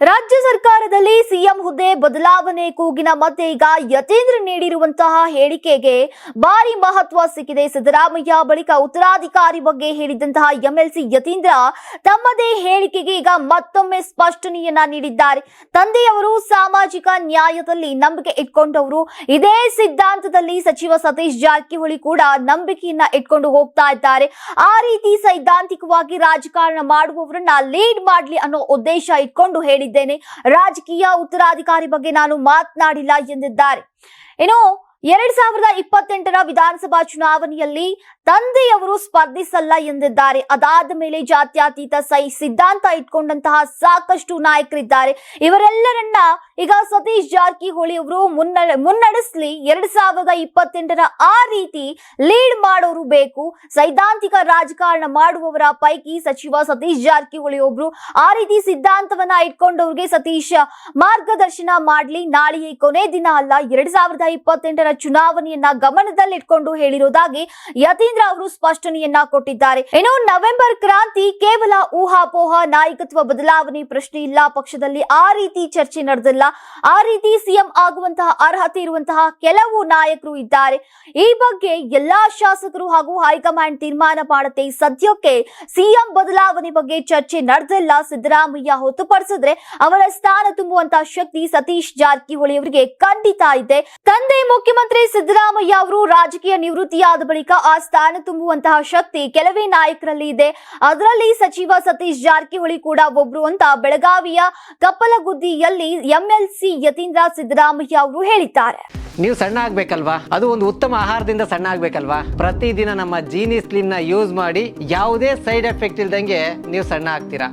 ರಾಜ್ಯ ಸರ್ಕಾರದಲ್ಲಿ ಸಿಎಂ ಹುದ್ದೆ ಬದಲಾವಣೆ ಕೂಗಿನ ಮಧ್ಯೆ ಈಗ ಯತೀಂದ್ರ ನೀಡಿರುವಂತಹ ಹೇಳಿಕೆಗೆ ಭಾರಿ ಮಹತ್ವ ಸಿಕ್ಕಿದೆ. ಸಿದ್ದರಾಮಯ್ಯ ಬಳಿಕ ಉತ್ತರಾಧಿಕಾರಿ ಬಗ್ಗೆ ಹೇಳಿದಂತಹ ಎಂಎಲ್ಸಿ ಯತೀಂದ್ರ ತಮ್ಮದೇ ಹೇಳಿಕೆಗೆ ಈಗ ಮತ್ತೊಮ್ಮೆ ಸ್ಪಷ್ಟನೆಯನ್ನ ನೀಡಿದ್ದಾರೆ. ತಂದೆಯವರು ಸಾಮಾಜಿಕ ನ್ಯಾಯದಲ್ಲಿ ನಂಬಿಕೆ ಇಟ್ಕೊಂಡವರು. ಇದೇ ಸಿದ್ಧಾಂತದಲ್ಲಿ ಸಚಿವ ಸತೀಶ್ ಜಾರಕಿಹೊಳಿ ಕೂಡ ನಂಬಿಕೆಯನ್ನ ಇಟ್ಕೊಂಡು ಹೋಗ್ತಾ ಇದ್ದಾರೆ. ಆ ರೀತಿ ಸೈದ್ಧಾಂತಿಕವಾಗಿ ರಾಜಕಾರಣ ಮಾಡುವವರನ್ನ ಲೀಡ್ ಮಾಡಲಿ ಅನ್ನೋ ಉದ್ದೇಶ ಇಟ್ಕೊಂಡು ಹೇಳಿದ್ದೇನೆ. ರಾಜಕೀಯ ಉತ್ತರಾಧಿಕಾರಿ ಬಗ್ಗೆ ನಾನು ಮಾತನಾಡಿಲ್ಲ ಎಂದಿದ್ದಾರೆ. ಇನ್ನು ಎರಡ್ ಸಾವಿರದ ಇಪ್ಪತ್ತೆಂಟರ ವಿಧಾನಸಭಾ ಚುನಾವಣೆಯಲ್ಲಿ ತಂದೆಯವರು ಸ್ಪರ್ಧಿಸಲ್ಲ ಎಂದಿದ್ದಾರೆ. ಅದಾದ ಮೇಲೆ ಜಾತ್ಯತೀತ ಸೈ ಸಿದ್ಧಾಂತ ಇಟ್ಕೊಂಡಂತಹ ಸಾಕಷ್ಟು ನಾಯಕರಿದ್ದಾರೆ. ಇವರೆಲ್ಲರನ್ನ ಈಗ ಸತೀಶ್ ಜಾರಕಿಹೊಳಿ ಅವರು ಮುನ್ನ, ಮುನ್ನಡೆಸ್ಲಿ ಎರಡ್ ಸಾವಿರದ ಇಪ್ಪತ್ತೆಂಟರ ಆ ರೀತಿ ಲೀಡ್ ಮಾಡೋರು ಬೇಕು. ಸೈದ್ಧಾಂತಿಕ ರಾಜಕಾರಣ ಮಾಡುವವರ ಪೈಕಿ ಸಚಿವ ಸತೀಶ್ ಜಾರಕಿಹೊಳಿ ಒಬ್ರು. ಆ ರೀತಿ ಸಿದ್ಧಾಂತವನ್ನ ಇಟ್ಕೊಂಡವ್ರಿಗೆ ಸತೀಶ್ ಮಾರ್ಗದರ್ಶನ ಮಾಡ್ಲಿ. ನಾಳೆಯೇ ಕೊನೆ ದಿನ ಅಲ್ಲ, ಎರಡ್ ಸಾವಿರದ ಇಪ್ಪತ್ತೆಂಟರ ಚುನಾವಣೆಯನ್ನ ಗಮನದಲ್ಲಿಟ್ಕೊಂಡು ಹೇಳಿರುವುದಾಗಿ ಯತೀಂದ್ರ ಅವರು ಸ್ಪಷ್ಟನೆಯನ್ನ ಕೊಟ್ಟಿದ್ದಾರೆ. ಇನ್ನು ನವೆಂಬರ್ ಕ್ರಾಂತಿ ಕೇವಲ ಊಹಾಪೋಹ, ನಾಯಕತ್ವ ಬದಲಾವಣೆ ಪ್ರಶ್ನೆ ಇಲ್ಲ. ಪಕ್ಷದಲ್ಲಿ ಆ ರೀತಿ ಚರ್ಚೆ ನಡೆದಿಲ್ಲ. ಆ ರೀತಿ ಸಿಎಂ ಆಗುವಂತಹ ಅರ್ಹತೆ ಇರುವಂತಹ ಕೆಲವು ನಾಯಕರು ಇದ್ದಾರೆ. ಈ ಬಗ್ಗೆ ಎಲ್ಲಾ ಶಾಸಕರು ಹಾಗೂ ಹೈಕಮಾಂಡ್ ತೀರ್ಮಾನ ಮಾಡುತ್ತೆ ಸದ್ಯಕ್ಕೆ ಸಿಎಂ ಬದಲಾವಣೆ ಬಗ್ಗೆ ಚರ್ಚೆ ನಡೆದಿಲ್ಲ. ಸಿದ್ದರಾಮಯ್ಯ ಹೊರತುಪಡಿಸಿದ್ರೆ ಅವರ ಸ್ಥಾನ ತುಂಬುವಂತಹ ಶಕ್ತಿ ಸತೀಶ್ ಜಾರಕಿಹೊಳಿ ಅವರಿಗೆ ಖಂಡಿತ ಇದೆ. ತಂದೆ ಮುಖ್ಯಮಂತ್ರಿ ಸಿದ್ದರಾಮಯ್ಯ ಅವರು ರಾಜಕೀಯ ನಿವೃತ್ತಿಯಾದ ಬಳಿಕ ಆ ಸ್ಥಾನ ತುಂಬುವಂತಹ ಶಕ್ತಿ ಕೆಲವೇ ನಾಯಕರಲ್ಲಿ ಇದೆ. ಅದರಲ್ಲಿ ಸಚಿವ ಸತೀಶ್ ಜಾರಕಿಹೊಳಿ ಕೂಡ ಒಬ್ರು ಅಂತ ಬೆಳಗಾವಿಯ ಕಪ್ಪಲಗುದ್ದಿಯಲ್ಲಿ ಎಂಎಲ್ಸಿ ಯತೀಂದ್ರ ಸಿದ್ದರಾಮಯ್ಯ ಅವರು ಹೇಳಿದ್ದಾರೆ. ನೀವು ಸಣ್ಣ ಆಗ್ಬೇಕಲ್ವಾ? ಅದು ಒಂದು ಉತ್ತಮ ಆಹಾರದಿಂದ ಸಣ್ಣ ಆಗ್ಬೇಕಲ್ವಾ? ಪ್ರತಿದಿನ ನಮ್ಮ ಜೀನಿ ಸ್ಲಿಮ್ನ ಯೂಸ್ ಮಾಡಿ ಯಾವುದೇ ಸೈಡ್ ಎಫೆಕ್ಟ್ ಇಲ್ದಂಗೆ ನೀವು ಸಣ್ಣ ಆಗ್ತೀರಾ?